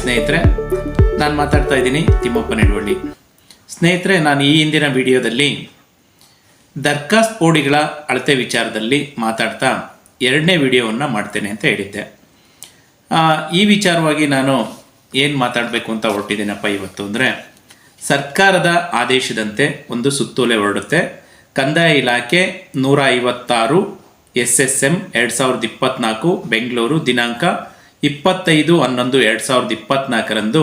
ಸ್ನೇಹಿತರೆ, ನಾನು ಮಾತಾಡ್ತಾ ಇದ್ದೀನಿ ತಿಮ್ಮಪ್ಪ ನಿಡುವಳ್ಳಿ ಸ್ನೇಹಿತರೆ, ನಾನು ಈ ಹಿಂದಿನ ವಿಡಿಯೋದಲ್ಲಿ ದರ್ಖಾಸ್ತ್ ಪೋಡಿಗಳ ಅಳತೆ ವಿಚಾರದಲ್ಲಿ ಮಾತಾಡ್ತಾ ಎರಡನೇ ವಿಡಿಯೋವನ್ನು ಮಾಡ್ತೇನೆ ಅಂತ ಹೇಳಿದ್ದೆ. ಈ ವಿಚಾರವಾಗಿ ನಾನು ಏನು ಮಾತಾಡಬೇಕು ಅಂತ ಹೊರಟಿದ್ದೀನಪ್ಪ ಇವತ್ತು ಅಂದರೆ, ಸರ್ಕಾರದ ಆದೇಶದಂತೆ ಒಂದು ಸುತ್ತೋಲೆ ಹೊರಡುತ್ತೆ. ಕಂದಾಯ ಇಲಾಖೆ ನೂರ ಐವತ್ತಾರು ಎಸ್ ಎಸ್ ಎಂ ಎರಡು ಸಾವಿರದ ಇಪ್ಪತ್ನಾಲ್ಕು, ಬೆಂಗಳೂರು ದಿನಾಂಕ ಇಪ್ಪತ್ತೈದು ಹನ್ನೊಂದು ಎರಡು ಸಾವಿರದ ಇಪ್ಪತ್ನಾಲ್ಕರಂದು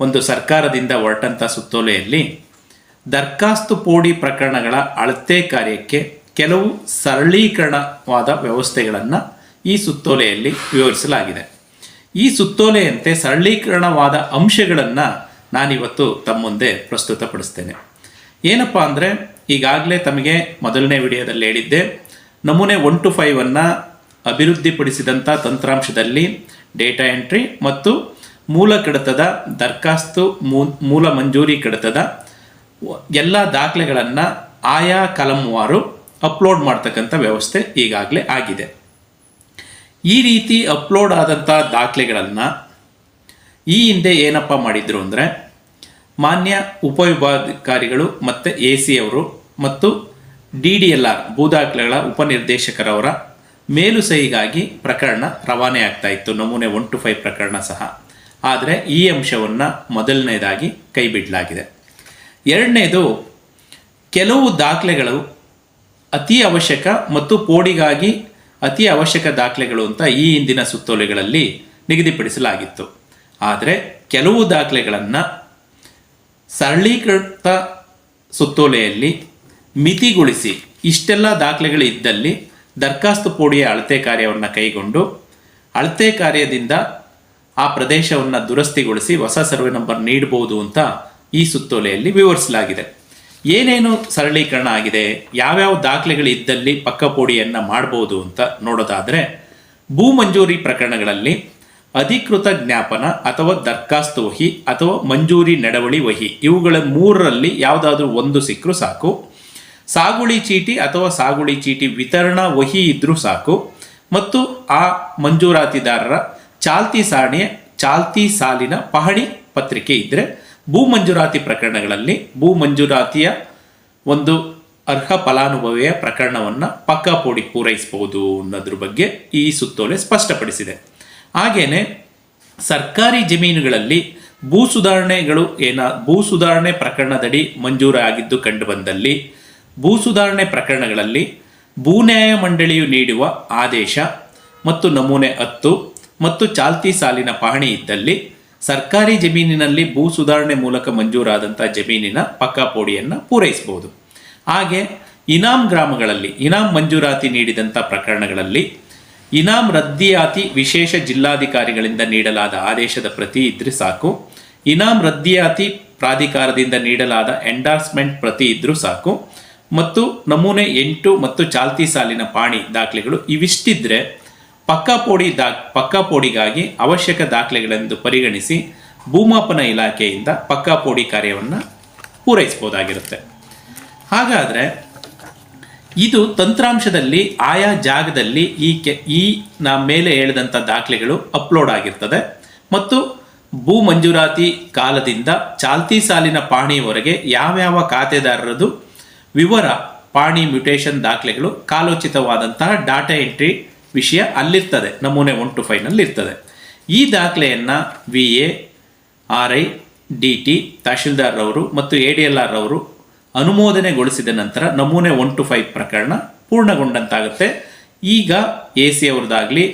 ಒಂದು ಸರ್ಕಾರದಿಂದ ಹೊರಟಂಥ ಸುತ್ತೋಲೆಯಲ್ಲಿ ದರ್ಖಾಸ್ತು ಪೋಡಿ ಪ್ರಕರಣಗಳ ಅಳತೆ ಕಾರ್ಯಕ್ಕೆ ಕೆಲವು ಸರಳೀಕರಣವಾದ ವ್ಯವಸ್ಥೆಗಳನ್ನು ಈ ಸುತ್ತೋಲೆಯಲ್ಲಿ ವಿವರಿಸಲಾಗಿದೆ. ಈ ಸುತ್ತೋಲೆಯಂತೆ ಸರಳೀಕರಣವಾದ ಅಂಶಗಳನ್ನು ನಾನಿವತ್ತು ತಮ್ಮ ಮುಂದೆ ಪ್ರಸ್ತುತಪಡಿಸ್ತೇನೆ. ಏನಪ್ಪ ಅಂದರೆ, ಈಗಾಗಲೇ ತಮಗೆ ಮೊದಲನೇ ವಿಡಿಯೋದಲ್ಲಿ ಹೇಳಿದ್ದೆ, ನಮೂನೆ ಒನ್ ಟು ಫೈವನ್ನು ಅಭಿವೃದ್ಧಿಪಡಿಸಿದಂಥ ತಂತ್ರಾಂಶದಲ್ಲಿ ಡೇಟಾ ಎಂಟ್ರಿ ಮತ್ತು ಮೂಲ ಕಡತದ ದರ್ಖಾಸ್ತು ಮೂಲ ಮಂಜೂರಿ ಕಡತದ ಎಲ್ಲ ದಾಖಲೆಗಳನ್ನು ಆಯಾ ಕಲಂವಾರು ಅಪ್ಲೋಡ್ ಮಾಡ್ತಕ್ಕಂಥ ವ್ಯವಸ್ಥೆ ಈಗಾಗಲೇ ಆಗಿದೆ. ಈ ರೀತಿ ಅಪ್ಲೋಡ್ ಆದಂಥ ದಾಖಲೆಗಳನ್ನು ಈ ಹಿಂದೆ ಏನಪ್ಪ ಮಾಡಿದ್ರು ಅಂದರೆ ಮಾನ್ಯ ಉಪವಿಭಾಗಾಧಿಕಾರಿಗಳು ಮತ್ತು ಎ ಸಿ ಅವರು ಮತ್ತು ಡಿ ಡಿ ಎಲ್ ಆರ್ ಭೂದಾಖಲೆಗಳ ಉಪನಿರ್ದೇಶಕರವರ ಮೇಲು ಸಹಿಗಾಗಿ ಪ್ರಕರಣ ರವಾನೆ ಆಗ್ತಾ ಇತ್ತು. ನಮೂನೆ ಒನ್ ಟು ಫೈವ್ ಪ್ರಕರಣ ಸಹ. ಆದರೆ ಈ ಅಂಶವನ್ನು ಮೊದಲನೇದಾಗಿ ಕೈಬಿಡಲಾಗಿದೆ ಎರಡನೇದು, ಕೆಲವು ದಾಖಲೆಗಳು ಅತಿ ಅವಶ್ಯಕ ಮತ್ತು ಪೋಡಿಗಾಗಿ ಅತಿ ಅವಶ್ಯಕ ದಾಖಲೆಗಳು ಅಂತ ಈ ಹಿಂದಿನ ಸುತ್ತೋಲೆಗಳಲ್ಲಿ ನಿಗದಿಪಡಿಸಲಾಗಿತ್ತು. ಆದರೆ ಕೆಲವು ದಾಖಲೆಗಳನ್ನು ಸರಳೀಕೃತ ಸುತ್ತೋಲೆಯಲ್ಲಿ ಮಿತಿಗೊಳಿಸಿ ಇಷ್ಟೆಲ್ಲ ದಾಖಲೆಗಳು ಇದ್ದಲ್ಲಿ ದರ್ಖಾಸ್ತು ಪೋಡಿಯ ಅಳತೆ ಕಾರ್ಯವನ್ನು ಕೈಗೊಂಡು ಅಳತೆ ಕಾರ್ಯದಿಂದ ಆ ಪ್ರದೇಶವನ್ನು ದುರಸ್ತಿಗೊಳಿಸಿ ಹೊಸ ಸರ್ವೆ ನಂಬರ್ ನೀಡಬಹುದು ಅಂತ ಈ ಸುತ್ತೋಲೆಯಲ್ಲಿ ವಿವರಿಸಲಾಗಿದೆ. ಏನೇನು ಸರಳೀಕರಣ ಆಗಿದೆ, ಯಾವ್ಯಾವ ದಾಖಲೆಗಳು ಇದ್ದಲ್ಲಿ ಪಕ್ಕ ಪೋಡಿಯನ್ನು ಮಾಡ್ಬೋದು ಅಂತ ನೋಡೋದಾದರೆ, ಭೂ ಮಂಜೂರಿ ಪ್ರಕರಣಗಳಲ್ಲಿ ಅಧಿಕೃತ ಜ್ಞಾಪನ ಅಥವಾ ದರ್ಖಾಸ್ತು ವಹಿ ಅಥವಾ ಮಂಜೂರಿ ನಡವಳಿ ವಹಿ ಇವುಗಳ ಮೂರರಲ್ಲಿ ಯಾವುದಾದ್ರೂ ಒಂದು ಸಿಕ್ಕರೂ ಸಾಕು. ಸಾಗುಳಿ ಚೀಟಿ ಅಥವಾ ಸಾಗುಳಿ ಚೀಟಿ ವಿತರಣಾ ವಹಿ ಇದ್ದರೂ ಸಾಕು. ಮತ್ತು ಆ ಮಂಜೂರಾತಿದಾರರ ಚಾಲ್ತಿ ಸಾಣೆ, ಚಾಲ್ತಿ ಸಾಲಿನ ಪಹಣಿ ಪತ್ರಿಕೆ ಇದ್ದರೆ ಭೂ ಮಂಜೂರಾತಿ ಪ್ರಕರಣಗಳಲ್ಲಿ ಭೂ ಮಂಜೂರಾತಿಯ ಒಂದು ಅರ್ಹ ಫಲಾನುಭವಿಯ ಪ್ರಕರಣವನ್ನು ಪಕ್ಕಾ ಪೋಡಿ ಪೂರೈಸಬಹುದು ಅನ್ನೋದ್ರ ಬಗ್ಗೆ ಈ ಸುತ್ತೋಲೆ ಸ್ಪಷ್ಟಪಡಿಸಿದೆ. ಹಾಗೆಯೇ ಸರ್ಕಾರಿ ಜಮೀನುಗಳಲ್ಲಿ ಭೂ ಸುಧಾರಣೆಗಳು ಏನ ಭೂ ಸುಧಾರಣೆ ಪ್ರಕರಣದಡಿ ಮಂಜೂರಾಗಿದ್ದು ಕಂಡುಬಂದಲ್ಲಿ ಭೂ ಸುಧಾರಣೆ ಪ್ರಕರಣಗಳಲ್ಲಿ ಭೂ ನ್ಯಾಯ ಮಂಡಳಿಯು ನೀಡುವ ಆದೇಶ ಮತ್ತು ನಮೂನೆ ಹತ್ತು ಮತ್ತು ಚಾಲ್ತಿ ಸಾಲಿನ ಪಹಣಿ ಇದ್ದಲ್ಲಿ ಸರ್ಕಾರಿ ಜಮೀನಿನಲ್ಲಿ ಭೂ ಸುಧಾರಣೆ ಮೂಲಕ ಮಂಜೂರಾದಂಥ ಜಮೀನಿನ ಪಕ್ಕಾ ಪೋಡಿಯನ್ನು ಪೂರೈಸಬಹುದು. ಹಾಗೆ ಇನಾಮ್ ಗ್ರಾಮಗಳಲ್ಲಿ, ಇನಾಮ್ ಮಂಜೂರಾತಿ ನೀಡಿದಂಥ ಪ್ರಕರಣಗಳಲ್ಲಿ ಇನಾಮ್ ರದ್ದಿಯಾತಿ ವಿಶೇಷ ಜಿಲ್ಲಾಧಿಕಾರಿಗಳಿಂದ ನೀಡಲಾದ ಆದೇಶದ ಪ್ರತಿ ಇದ್ರೆ ಸಾಕು. ಇನಾಮ್ ರದ್ದಿಯಾತಿ ಪ್ರಾಧಿಕಾರದಿಂದ ನೀಡಲಾದ ಎಂಡಾರ್ಸ್ಮೆಂಟ್ ಪ್ರತಿ ಇದ್ರೂ ಸಾಕು. ಮತ್ತು ನಮೂನೆ ಎಂಟು ಮತ್ತು ಚಾಲ್ತಿ ಸಾಲಿನ ಪಾಣಿ ದಾಖಲೆಗಳು ಇವಿಷ್ಟಿದ್ರೆ ಪಕ್ಕಾಪೋಡಿ ದಾ, ಪಕ್ಕಾ ಪೋಡಿಗಾಗಿ ಅವಶ್ಯಕ ದಾಖಲೆಗಳೆಂದು ಪರಿಗಣಿಸಿ ಭೂಮಾಪನ ಇಲಾಖೆಯಿಂದ ಪಕ್ಕಾಪೋಡಿ ಕಾರ್ಯವನ್ನು ಪೂರೈಸಬಹುದಾಗಿರುತ್ತೆ. ಹಾಗಾದರೆ ಇದು ತಂತ್ರಾಂಶದಲ್ಲಿ ಆಯಾ ಜಾಗದಲ್ಲಿ ಈ ಕೆ, ಈ ನಾ ಮೇಲೆ ಹೇಳಿದಂಥ ದಾಖಲೆಗಳು ಅಪ್ಲೋಡ್ ಆಗಿರ್ತದೆ ಮತ್ತು ಭೂ ಮಂಜೂರಾತಿ ಕಾಲದಿಂದ ಚಾಲ್ತಿ ಸಾಲಿನ ಪಾಣಿಯವರೆಗೆ ಯಾವ್ಯಾವ ಖಾತೆದಾರರದು ವಿವರ ಪಾಣಿ ಮ್ಯುಟೇಷನ್ ದಾಖಲೆಗಳು ಕಾಲೋಚಿತವಾದಂತಹ ಡಾಟಾ ಎಂಟ್ರಿ ವಿಷಯ ಅಲ್ಲಿರ್ತದೆ, ನಮೂನೆ ಒನ್ ಟು ಫೈವ್ನಲ್ಲಿ ಇರ್ತದೆ ಈ ದಾಖಲೆಯನ್ನು V A, R I, D T ತಹಶೀಲ್ದಾರ್ರವರು ಮತ್ತು ಎ ಡಿ ಎಲ್ ಆರ್ ಅವರು ಅನುಮೋದನೆಗೊಳಿಸಿದ ನಂತರ ನಮೂನೆ ಒನ್ ಟು ಫೈವ್ ಪ್ರಕರಣ ಪೂರ್ಣಗೊಂಡಂತಾಗುತ್ತೆ. ಈಗ ಎ ಸಿ ಅವ್ರದ್ದಾಗಲಿ,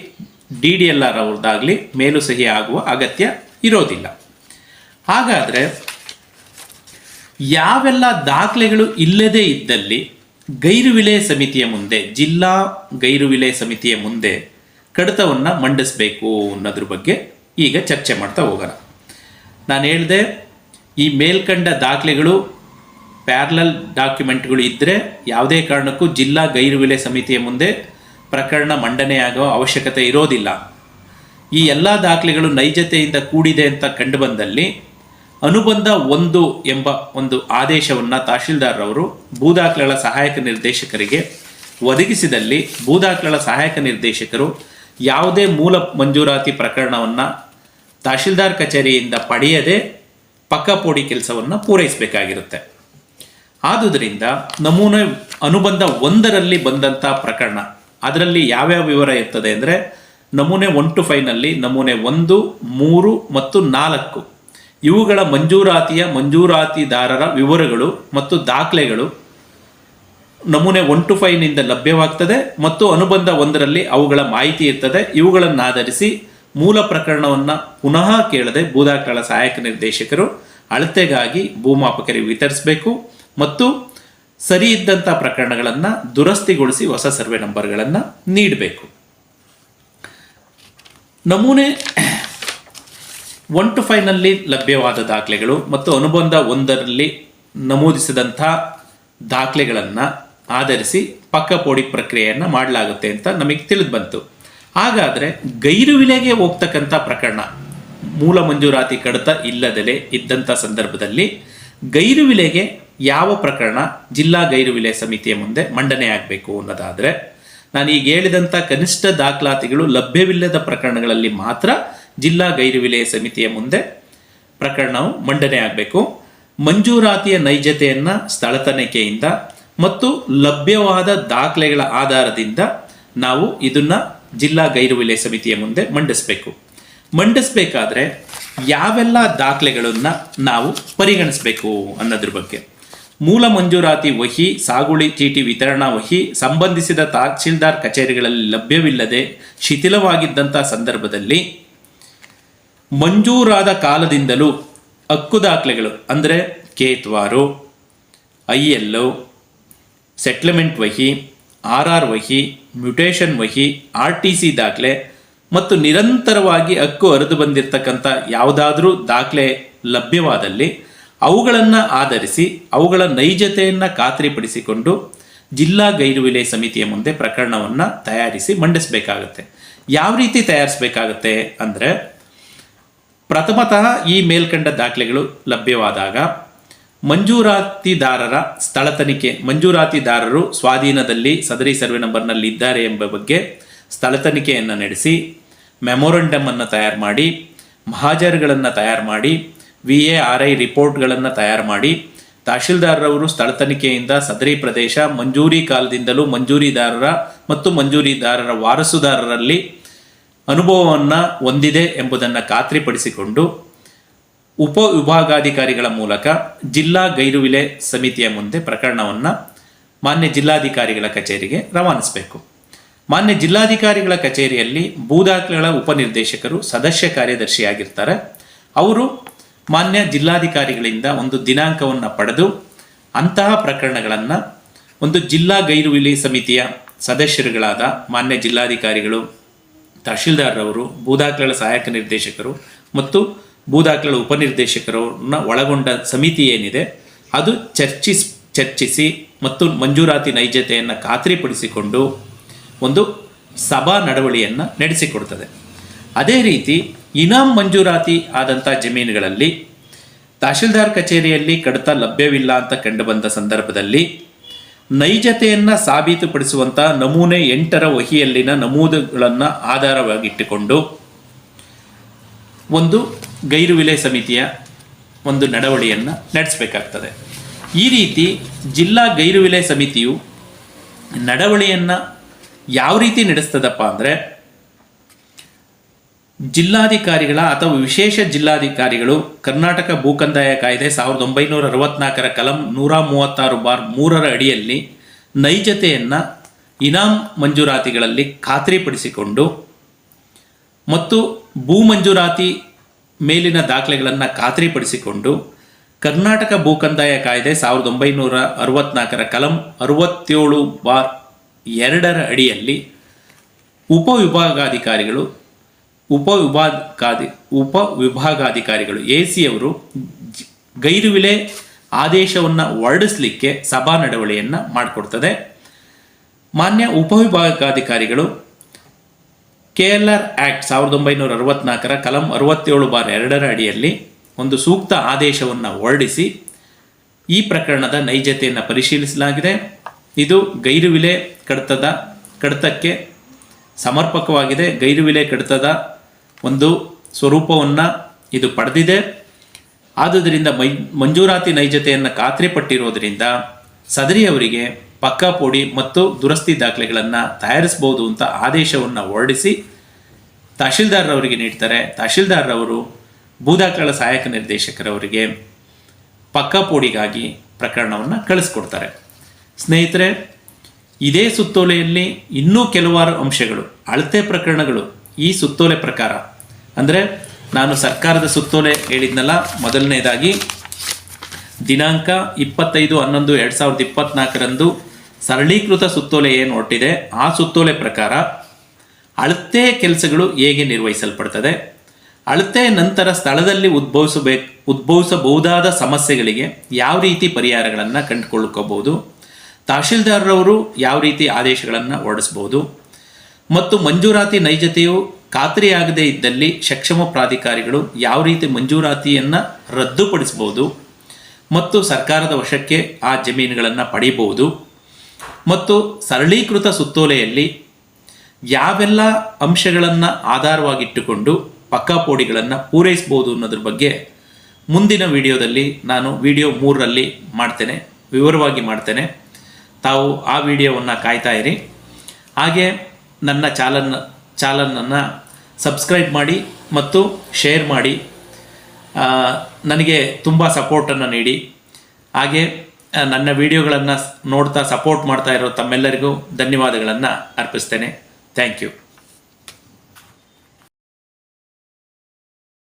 ಡಿ ಡಿ ಎಲ್ ಆರ್ ಅವ್ರದ್ದಾಗಲಿ ಮೇಲು ಸಹಿ ಆಗುವ ಅಗತ್ಯ ಇರೋದಿಲ್ಲ. ಹಾಗಾದರೆ ಯಾವೆಲ್ಲ ದಾಖಲೆಗಳು ಇಲ್ಲದೇ ಇದ್ದಲ್ಲಿ ಗೈರು ವಿಲೇ ಸಮಿತಿಯ ಮುಂದೆ, ಜಿಲ್ಲಾ ಗೈರು ವಿಲೇ ಸಮಿತಿಯ ಮುಂದೆ ಕಡತವನ್ನು ಮಂಡಿಸಬೇಕು ಅನ್ನೋದ್ರ ಬಗ್ಗೆ ಈಗ ಚರ್ಚೆ ಮಾಡ್ತಾ ಹೋಗೋಣ. ನಾನು ಹೇಳಿದೆ, ಈ ಮೇಲ್ಕಂಡ ದಾಖಲೆಗಳು, ಪ್ಯಾರಲಲ್ ಡಾಕ್ಯುಮೆಂಟ್ಗಳು ಇದ್ದರೆ ಯಾವುದೇ ಕಾರಣಕ್ಕೂ ಜಿಲ್ಲಾ ಗೈರು ವಿಲೇ ಸಮಿತಿಯ ಮುಂದೆ ಪ್ರಕರಣ ಮಂಡನೆಯಾಗುವ ಅವಶ್ಯಕತೆ ಇರೋದಿಲ್ಲ. ಈ ಎಲ್ಲ ದಾಖಲೆಗಳು ನೈಜತೆಯಿಂದ ಕೂಡಿದೆ ಅಂತ ಕಂಡುಬಂದಲ್ಲಿ ಅನುಬಂಧ ಒಂದು ಎಂಬ ಒಂದು ಆದೇಶವನ್ನು ತಹಶೀಲ್ದಾರ್ರವರು ಭೂದಾಖಲೆಗಳ ಸಹಾಯಕ ನಿರ್ದೇಶಕರಿಗೆ ಒದಗಿಸಿದಲ್ಲಿ ಭೂದಾಖಲೆಗಳ ಸಹಾಯಕ ನಿರ್ದೇಶಕರು ಯಾವುದೇ ಮೂಲ ಮಂಜೂರಾತಿ ಪ್ರಕರಣವನ್ನು ತಹಶೀಲ್ದಾರ್ ಕಚೇರಿಯಿಂದ ಪಡೆಯದೆ ಪಕ್ಕಪೋಡಿ ಕೆಲಸವನ್ನು ಪೂರೈಸಬೇಕಾಗಿರುತ್ತೆ. ಆದುದರಿಂದ ನಮೂನೆ ಅನುಬಂಧ ಒಂದರಲ್ಲಿ ಬಂದಂಥ ಪ್ರಕರಣ, ಅದರಲ್ಲಿ ಯಾವ್ಯಾವ ವಿವರ ಇರ್ತದೆ ಅಂದರೆ ನಮೂನೆ ಒನ್ ಟು ಫೈವ್ನಲ್ಲಿ ನಮೂನೆ ಒಂದು, ಮೂರು ಮತ್ತು ನಾಲ್ಕು ಇವುಗಳ ಮಂಜೂರಾತಿಯ ಮಂಜೂರಾತಿದಾರರ ವಿವರಗಳು ಮತ್ತು ದಾಖಲೆಗಳು ನಮೂನೆ ಒನ್ ಟು ಫೈವ್ನಿಂದ ಲಭ್ಯವಾಗ್ತದೆ ಮತ್ತು ಅನುಬಂಧ ಒಂದರಲ್ಲಿ ಅವುಗಳ ಮಾಹಿತಿ ಇರ್ತದೆ. ಇವುಗಳನ್ನು ಆಧರಿಸಿ ಮೂಲ ಪ್ರಕರಣವನ್ನು ಪುನಃ ಕೇಳದೆ ಭೂದಾಖಲೆಗಳ ಸಹಾಯಕ ನಿರ್ದೇಶಕರು ಅಳತೆಗಾಗಿ ಭೂಮಾಪಕರಿಗೆ ವಿತರಿಸಬೇಕು ಮತ್ತು ಸರಿ ಇದ್ದಂಥ ಪ್ರಕರಣಗಳನ್ನು ದುರಸ್ತಿಗೊಳಿಸಿ ಹೊಸ ಸರ್ವೆ ನಂಬರ್ಗಳನ್ನು ನೀಡಬೇಕು. ನಮೂನೆ ಒನ್ ಟು ಫೈವ್ನಲ್ಲಿ ಲಭ್ಯವಾದ ದಾಖಲೆಗಳು ಮತ್ತು ಅನುಬಂಧ ಒಂದರಲ್ಲಿ ನಮೂದಿಸಿದಂಥ ದಾಖಲೆಗಳನ್ನು ಆಧರಿಸಿ ಪಕ್ಕಪೋಡಿ ಪ್ರಕ್ರಿಯೆಯನ್ನು ಮಾಡಲಾಗುತ್ತೆ ಅಂತ ನಮಗೆ ತಿಳಿದು ಬಂತು. ಹಾಗಾದರೆ ಗೈರು ವಿಲೆಗೆ ಹೋಗ್ತಕ್ಕಂಥ ಪ್ರಕರಣ ಮೂಲ ಮಂಜೂರಾತಿ ಕಡಿತ ಇಲ್ಲದಲೆ ಇದ್ದಂಥ ಸಂದರ್ಭದಲ್ಲಿ ಗೈರು ವಿಲೆಗೆ ಯಾವ ಪ್ರಕರಣ ಜಿಲ್ಲಾ ಗೈರು ವಿಲೆ ಸಮಿತಿಯ ಮುಂದೆ ಮಂಡನೆ ಆಗಬೇಕು ಅನ್ನೋದಾದರೆ ನಾನು ಈಗ ಹೇಳಿದಂಥ ಕನಿಷ್ಠ ದಾಖಲಾತಿಗಳು ಲಭ್ಯವಿಲ್ಲದ ಪ್ರಕರಣಗಳಲ್ಲಿ ಮಾತ್ರ ಜಿಲ್ಲಾ ಗೈರು ವಿಲೇ ಸಮಿತಿಯ ಮುಂದೆ ಪ್ರಕರಣವು ಮಂಡನೆ ಆಗಬೇಕು. ಮಂಜೂರಾತಿಯ ನೈಜತೆಯನ್ನು ಸ್ಥಳ ತನಿಖೆಯಿಂದ ಮತ್ತು ಲಭ್ಯವಾದ ದಾಖಲೆಗಳ ಆಧಾರದಿಂದ ನಾವು ಇದನ್ನ ಜಿಲ್ಲಾ ಗೈರು ವಿಲಯ ಸಮಿತಿಯ ಮುಂದೆ ಮಂಡಿಸಬೇಕು. ಮಂಡಿಸಬೇಕಾದ್ರೆ ಯಾವೆಲ್ಲ ದಾಖಲೆಗಳನ್ನು ನಾವು ಪರಿಗಣಿಸಬೇಕು ಅನ್ನೋದ್ರ ಬಗ್ಗೆ. ಮೂಲ ಮಂಜೂರಾತಿ ವಹಿ, ಸಾಗುಳಿ ಚೀಟಿ ವಿತರಣಾ ವಹಿ, ಸಂಬಂಧಿಸಿದ ತಹಶೀಲ್ದಾರ್ ಕಚೇರಿಗಳಲ್ಲಿ ಲಭ್ಯವಿಲ್ಲದೆ ಶಿಥಿಲವಾಗಿದ್ದಂಥ ಸಂದರ್ಭದಲ್ಲಿ ಮಂಜೂರಾದ ಕಾಲದಿಂದಲೂ ಹಕ್ಕು ದಾಖಲೆಗಳು, ಅಂದರೆ ಕೇತ್ವಾರು ಐ ಎಲ್ ಸೆಟ್ಲ್ಮೆಂಟ್ ವಹಿ ಆರ್ ಆರ್ ವಹಿ ಮ್ಯುಟೇಷನ್ ವಹಿ, ಆರ್ ಟಿ ಸಿ ದಾಖಲೆ ಮತ್ತು ನಿರಂತರವಾಗಿ ಹಕ್ಕು ಹರಿದು ಬಂದಿರತಕ್ಕಂಥ ಯಾವುದಾದ್ರೂ ದಾಖಲೆ ಲಭ್ಯವಾದಲ್ಲಿ ಅವುಗಳನ್ನು ಆಧರಿಸಿ, ಅವುಗಳ ನೈಜತೆಯನ್ನು ಖಾತ್ರಿಪಡಿಸಿಕೊಂಡು ಜಿಲ್ಲಾ ಗೈರು ವಿಲೆ ಸಮಿತಿಯ ಮುಂದೆ ಪ್ರಕರಣವನ್ನು ತಯಾರಿಸಿ ಮಂಡಿಸಬೇಕಾಗುತ್ತೆ. ಯಾವ ರೀತಿ ತಯಾರಿಸಬೇಕಾಗತ್ತೆ ಅಂದರೆ ಪ್ರಥಮತಃ ಈ ಮೇಲ್ಕಂಡ ದಾಖಲೆಗಳು ಲಭ್ಯವಾದಾಗ ಮಂಜೂರಾತಿದಾರರ ಸ್ಥಳ ತನಿಖೆ. ಮಂಜೂರಾತಿದಾರರು ಸ್ವಾಧೀನದಲ್ಲಿ ಸದರಿ ಸರ್ವೆ ನಂಬರ್ನಲ್ಲಿ ಇದ್ದಾರೆ ಎಂಬ ಬಗ್ಗೆ ಸ್ಥಳ ತನಿಖೆಯನ್ನು ನಡೆಸಿ ಮೆಮೊರಂಡಮ್ ಅನ್ನು ತಯಾರು ಮಾಡಿ, ಮಹಾಜರ್ಗಳನ್ನು ತಯಾರು ಮಾಡಿ ವಿ ಎ ಆರ್ ಐ ರಿಪೋರ್ಟ್ಗಳನ್ನು ತಯಾರು ಮಾಡಿ, ತಹಶೀಲ್ದಾರರವರು ಸ್ಥಳ ತನಿಖೆಯಿಂದ ಸದರಿ ಪ್ರದೇಶ ಮಂಜೂರಿ ಕಾಲದಿಂದಲೂ ಮಂಜೂರಿದಾರರ ಮತ್ತು ಮಂಜೂರಿದಾರರ ವಾರಸುದಾರರಲ್ಲಿ ಅನುಭವವನ್ನು ಹೊಂದಿದೆ ಎಂಬುದನ್ನು ಖಾತ್ರಿಪಡಿಸಿಕೊಂಡು ಉಪ ವಿಭಾಗಾಧಿಕಾರಿಗಳ ಮೂಲಕ ಜಿಲ್ಲಾ ಗೈರುವಿಲೆ ಸಮಿತಿಯ ಮುಂದೆ ಪ್ರಕರಣವನ್ನು ಮಾನ್ಯ ಜಿಲ್ಲಾಧಿಕಾರಿಗಳ ಕಚೇರಿಗೆ ರವಾನಿಸಬೇಕು. ಮಾನ್ಯ ಜಿಲ್ಲಾಧಿಕಾರಿಗಳ ಕಚೇರಿಯಲ್ಲಿ ಭೂದಾಖಲೆಗಳ ಉಪನಿರ್ದೇಶಕರು ಸದಸ್ಯ ಕಾರ್ಯದರ್ಶಿಯಾಗಿರ್ತಾರೆ. ಅವರು ಮಾನ್ಯ ಜಿಲ್ಲಾಧಿಕಾರಿಗಳಿಂದ ಒಂದು ದಿನಾಂಕವನ್ನು ಪಡೆದು ಅಂತಹ ಪ್ರಕರಣಗಳನ್ನು ಒಂದು ಜಿಲ್ಲಾ ಗೈರು ವಿಲೆ ಸಮಿತಿಯ ಸದಸ್ಯರುಗಳಾದ ಮಾನ್ಯ ಜಿಲ್ಲಾಧಿಕಾರಿಗಳು ತಹಶೀಲ್ದಾರ್ರವರು, ಭೂದಾಖಲೆಗಳ ಸಹಾಯಕ ನಿರ್ದೇಶಕರು ಮತ್ತು ಭೂದಾಖಲೆಗಳ ಉಪನಿರ್ದೇಶಕರನ್ನ ಒಳಗೊಂಡ ಸಮಿತಿ ಏನಿದೆ, ಅದು ಚರ್ಚಿಸ್, ಚರ್ಚಿಸಿ ಮತ್ತು ಮಂಜೂರಾತಿ ನೈಜತೆಯನ್ನು ಖಾತ್ರಿಪಡಿಸಿಕೊಂಡು ಒಂದು ಸಭಾ ನಡವಳಿಯನ್ನು ನಡೆಸಿಕೊಡ್ತದೆ. ಅದೇ ರೀತಿ ಇನಾಮ್ ಮಂಜೂರಾತಿ ಆದಂಥ ಜಮೀನುಗಳಲ್ಲಿ ತಹಶೀಲ್ದಾರ್ ಕಚೇರಿಯಲ್ಲಿ ಕಡತ ಲಭ್ಯವಿಲ್ಲ ಅಂತ ಕಂಡುಬಂದ ಸಂದರ್ಭದಲ್ಲಿ ನೈಜತೆಯನ್ನು ಸಾಬೀತುಪಡಿಸುವಂಥ ನಮೂನೆ ಎಂಟರ ವಹಿಯಲ್ಲಿನ ನಮೂದುಗಳನ್ನು ಆಧಾರವಾಗಿಟ್ಟುಕೊಂಡು ಒಂದು ಗೈರು ವಿಲೆ ಸಮಿತಿಯ ಒಂದು ನಡವಳಿಯನ್ನು ನಡೆಸಬೇಕಾಗ್ತದೆ. ಈ ರೀತಿ ಜಿಲ್ಲಾ ಗೈರು ವಿಲೆ ಸಮಿತಿಯು ನಡವಳಿಯನ್ನು ಯಾವ ರೀತಿ ನಡೆಸ್ತದಪ್ಪ ಅಂದರೆ ಜಿಲ್ಲಾಧಿಕಾರಿಗಳ ಅಥವಾ ವಿಶೇಷ ಜಿಲ್ಲಾಧಿಕಾರಿಗಳು ಕರ್ನಾಟಕ ಭೂಕಂದಾಯ ಕಾಯ್ದೆ ಸಾವಿರದ ಒಂಬೈನೂರ ಅರವತ್ನಾಲ್ಕರ ಕಲಂ ನೂರ ಮೂವತ್ತಾರು ಬಾರ್ ಮೂರರ ಅಡಿಯಲ್ಲಿ ನೈಜತೆಯನ್ನು ಇನಾಮ್ ಮಂಜೂರಾತಿಗಳಲ್ಲಿ ಖಾತ್ರಿಪಡಿಸಿಕೊಂಡು ಮತ್ತು ಭೂ ಮಂಜೂರಾತಿ ಮೇಲಿನ ದಾಖಲೆಗಳನ್ನು ಖಾತ್ರಿಪಡಿಸಿಕೊಂಡು ಕರ್ನಾಟಕ ಭೂಕಂದಾಯ ಕಾಯ್ದೆ ಸಾವಿರದ ಒಂಬೈನೂರ ಅರವತ್ನಾಲ್ಕರ ಕಲಂ ಅರವತ್ತೇಳು ಬಾರ್ ಎರಡರ ಅಡಿಯಲ್ಲಿ ಉಪವಿಭಾಗಾಧಿಕಾರಿಗಳು ಉಪವಿಭಾಗಾಧಿ, ಉಪವಿಭಾಗಾಧಿಕಾರಿಗಳು ಎ ಸಿಯವರು ಗೈರು ವಿಲೆ ಆದೇಶವನ್ನು ಹೊರಡಿಸಲಿಕ್ಕೆ ಸಭಾ ನಡವಳಿಯನ್ನು ಮಾಡಿಕೊಡ್ತದೆ. ಮಾನ್ಯ ಉಪವಿಭಾಗಾಧಿಕಾರಿಗಳು ಕೆ ಎಲ್ ಆರ್ ಆ್ಯಕ್ಟ್ ಸಾವಿರದ ಒಂಬೈನೂರ ಅರವತ್ನಾಲ್ಕರ ಕಲಂ ಅರವತ್ತೇಳು ಬಾರ್ ಎರಡರ ಅಡಿಯಲ್ಲಿ ಒಂದು ಸೂಕ್ತ ಆದೇಶವನ್ನು ಹೊರಡಿಸಿ ಈ ಪ್ರಕರಣದ ನೈಜತೆಯನ್ನು ಪರಿಶೀಲಿಸಲಾಗಿದೆ. ಇದು ಗೈರು ವಿಲೆ ಕಡತದ, ಕಡತಕ್ಕೆ ಸಮರ್ಪಕವಾಗಿದೆ. ಗೈರು ವಿಲೆ ಕಡತದ ಒಂದು ಸ್ವರೂಪವನ್ನು ಇದು ಪಡೆದಿದೆ. ಆದುದರಿಂದ ಮೈ, ಮಂಜೂರಾತಿ ನೈಜತೆಯನ್ನು ಖಾತ್ರಿಪಟ್ಟಿರೋದರಿಂದ ಸದರಿಯವರಿಗೆ ಪಕ್ಕಾ ಪೋಡಿ ಮತ್ತು ದುರಸ್ತಿ ದಾಖಲೆಗಳನ್ನು ತಯಾರಿಸಬಹುದು ಅಂತ ಆದೇಶವನ್ನು ಹೊರಡಿಸಿ ತಹಶೀಲ್ದಾರ್ರವರಿಗೆ ನೀಡ್ತಾರೆ. ತಹಶೀಲ್ದಾರ್ರವರು ಭೂದಾಖಲೆಗಳ ಸಹಾಯಕ ನಿರ್ದೇಶಕರವರಿಗೆ ಪಕ್ಕಾ ಪೋಡಿಗಾಗಿ ಪ್ರಕರಣವನ್ನು ಕಳಿಸ್ಕೊಡ್ತಾರೆ. ಸ್ನೇಹಿತರೆ, ಇದೇ ಸುತ್ತೋಲೆಯಲ್ಲಿ ಇನ್ನೂ ಕೆಲವಾರು ಅಂಶಗಳು, ಅಳತೆ ಪ್ರಕರಣಗಳು ಈ ಸುತ್ತೋಲೆ ಪ್ರಕಾರ. ಅಂದರೆ ನಾನು ಸರ್ಕಾರದ ಸುತ್ತೋಲೆ ಹೇಳಿದ್ನಲ್ಲ, ಮೊದಲನೇದಾಗಿ ದಿನಾಂಕ ಇಪ್ಪತ್ತೈದು ಹನ್ನೊಂದು ಎರಡು ಸಾವಿರದ ಇಪ್ಪತ್ನಾಲ್ಕರಂದು ಸರಳೀಕೃತ ಸುತ್ತೋಲೆ ಏನು ಹೊಟ್ಟಿದೆ ಆ ಸುತ್ತೋಲೆ ಪ್ರಕಾರ ಅಳತೆ ಕೆಲಸಗಳು ಹೇಗೆ ನಿರ್ವಹಿಸಲ್ಪಡ್ತದೆ? ಅಳತೆ ನಂತರ ಸ್ಥಳದಲ್ಲಿ ಉದ್ಭವಿಸಬೇಕು ಉದ್ಭವಿಸಬಹುದಾದ ಸಮಸ್ಯೆಗಳಿಗೆ ಯಾವ ರೀತಿ ಪರಿಹಾರಗಳನ್ನು ಕಂಡುಕೊಳ್ಳಬಹುದು ತಹಶೀಲ್ದಾರರವರು ಯಾವ ರೀತಿ ಆದೇಶಗಳನ್ನು ಹೊರಡಿಸ್ಬೋದು ಮತ್ತು ಮಂಜೂರಾತಿ ನೈಜತೆಯು ಖಾತ್ರಿಯಾಗದೇ ಇದ್ದಲ್ಲಿ ಸಕ್ಷಮ ಪ್ರಾಧಿಕಾರಿಗಳು ಯಾವ ರೀತಿ ಮಂಜೂರಾತಿಯನ್ನು ರದ್ದುಪಡಿಸಬಹುದು ಮತ್ತು ಸರ್ಕಾರದ ವಶಕ್ಕೆ ಆ ಜಮೀನುಗಳನ್ನು ಪಡೆಯಬಹುದು ಮತ್ತು ಸರಳೀಕೃತ ಸುತ್ತೋಲೆಯಲ್ಲಿ ಯಾವೆಲ್ಲ ಅಂಶಗಳನ್ನು ಆಧಾರವಾಗಿಟ್ಟುಕೊಂಡು ಪಕ್ಕಾಪೋಡಿಗಳನ್ನು ಪೂರೈಸ್ಬೋದು ಅನ್ನೋದ್ರ ಬಗ್ಗೆ ಮುಂದಿನ ವಿಡಿಯೋದಲ್ಲಿ ನಾನು ವಿಡಿಯೋ ಮೂರರಲ್ಲಿ ಮಾಡ್ತೇನೆ, ವಿವರವಾಗಿ ಮಾಡ್ತೇನೆ. ತಾವು ಆ ವಿಡಿಯೋವನ್ನು ಕಾಯ್ತಾ ಇರಿ. ಹಾಗೆ ನನ್ನ ಚಾಲನ್ ಚಾಲನನ್ನು ಸಬ್ಸ್ಕ್ರೈಬ್ ಮಾಡಿ ಮತ್ತು ಶೇರ್ ಮಾಡಿ. ನನಗೆ ತುಂಬ ಸಪೋರ್ಟನ್ನು ನೀಡಿ. ಹಾಗೆ ನನ್ನ ವಿಡಿಯೋಗಳನ್ನು ನೋಡ್ತಾ ಸಪೋರ್ಟ್ ಮಾಡ್ತಾ ಇರೋ ತಮ್ಮೆಲ್ಲರಿಗೂ ಧನ್ಯವಾದಗಳನ್ನು ಅರ್ಪಿಸ್ತೇನೆ. Thank you